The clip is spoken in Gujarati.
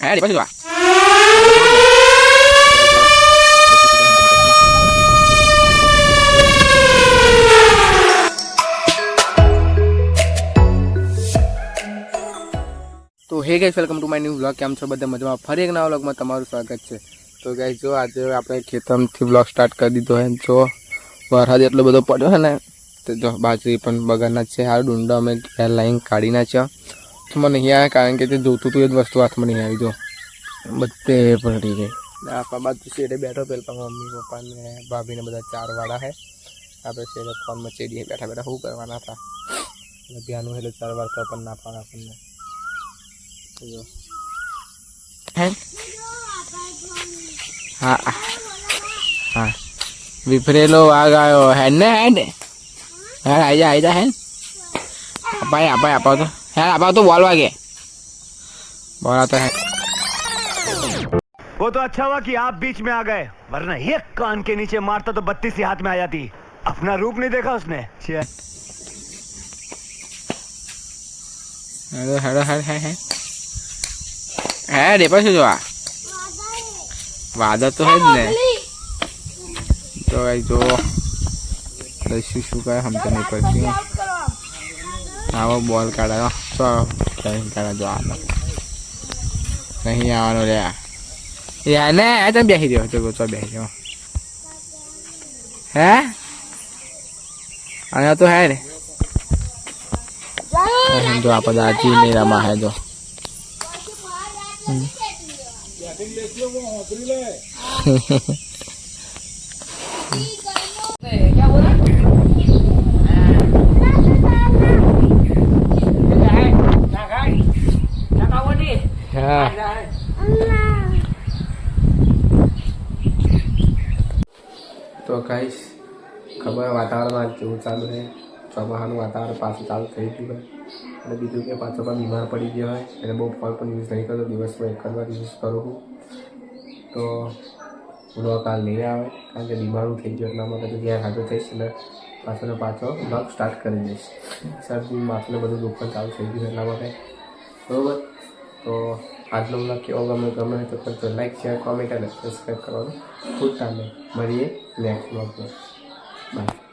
હે પછી વા તો hey guys welcome to my new vlog કેમ છો બધા મજામાં ફરી એક નવા વ્લોગમાં તમારું સ્વાગત છે તો ગાઈસ જો આજે આપણે ખેતરથી વ્લોગ સ્ટાર્ટ કરી દીધો છે જો વરસાદ એટલો બધો પડ્યો છે ને તો જો બાજરી પણ બગાડના જ છે હાલ ડુંડો અમે ઘેર લાઈન કાઢી નાખ્યો હાથમાં નહીં આવે કારણ કે તે જોતું હતું એ જ વસ્તુ હાથમાં નહીં આવી જો. બધે પડી ગઈ. આપણા બાજુ શેડે બેઠો પેલા મમ્મી પપ્પા ને ભાભી બધા ચાર વાળા છે આપણે શેડે ફોનમાં ચેડીએ બેઠા બેઠા શું કરવાના હતા? એટલે ધ્યાનું એટલે ચાર વાર તો પણ ના પાડે આપણને. હે? હા. હા. વિફરેલો વાઘ આવ્યો. હેડ ને હેડ હેડ આવી જા આવી જા હેડ. અપાય અપાય અપાવ হ্যাঁ আবার তো বলো बॉल आता है। वो तो अच्छा हुआ कि आप बीच में आ गए वरना एक कान के नीचे मारता तो बत्तीस ही हाथ में आ जाती। अपना रूप नहीं देखा उसने। हेलो हेलो हेलो है है है रेपा से जोआ वादा तो है ने तो भाई जो शुशु का हम तो नहीं करती हूँ। આવો બોલ કાઢાયો તો કઈ કાઢા જો આ નહીં આવવાનું રે આ યાર ને તમે બેસી રહ્યો જો તો બેસી રહ્યો હે? અહીંયા તો હે ને. જો જો આપણે ને રમા હે જો. હા. તો કહીશ ખબર વાતાવરણમાં કેવું ચાલુ રહે? ચોમાસાનું વાતાવરણ પાછું ચાલુ થઈ ગયું હોય. અને બીજું કે પાછો પણ બીમાર પડી ગયો હોય. એટલે બહુ ફોન પણ યુઝ નહીં કરતો. દિવસમાં એક વાર યુઝ કરું છું. તો બ્લોગ કાલ નહીં આવે, કારણ કે બીમારું થઈ ગયું એટલા માટે તો જ્યાં હાજર થઈશ એટલે પાછો પાછો બ્લોગ સ્ટાર્ટ કરી દઈશ. સર માથું બધું દુઃખ ચાલુ થઈ ગયું એટલા માટે. બરાબર? તો આજનો બ્લોગ કેવો ગમે ગમે તો કરજો. લાઈક શેર કોમેન્ટ અને સબસ્ક્રાઈબ કરવાનું ભૂલતા મળીએ નેક્સ્ટ બ્લોગમાં બાય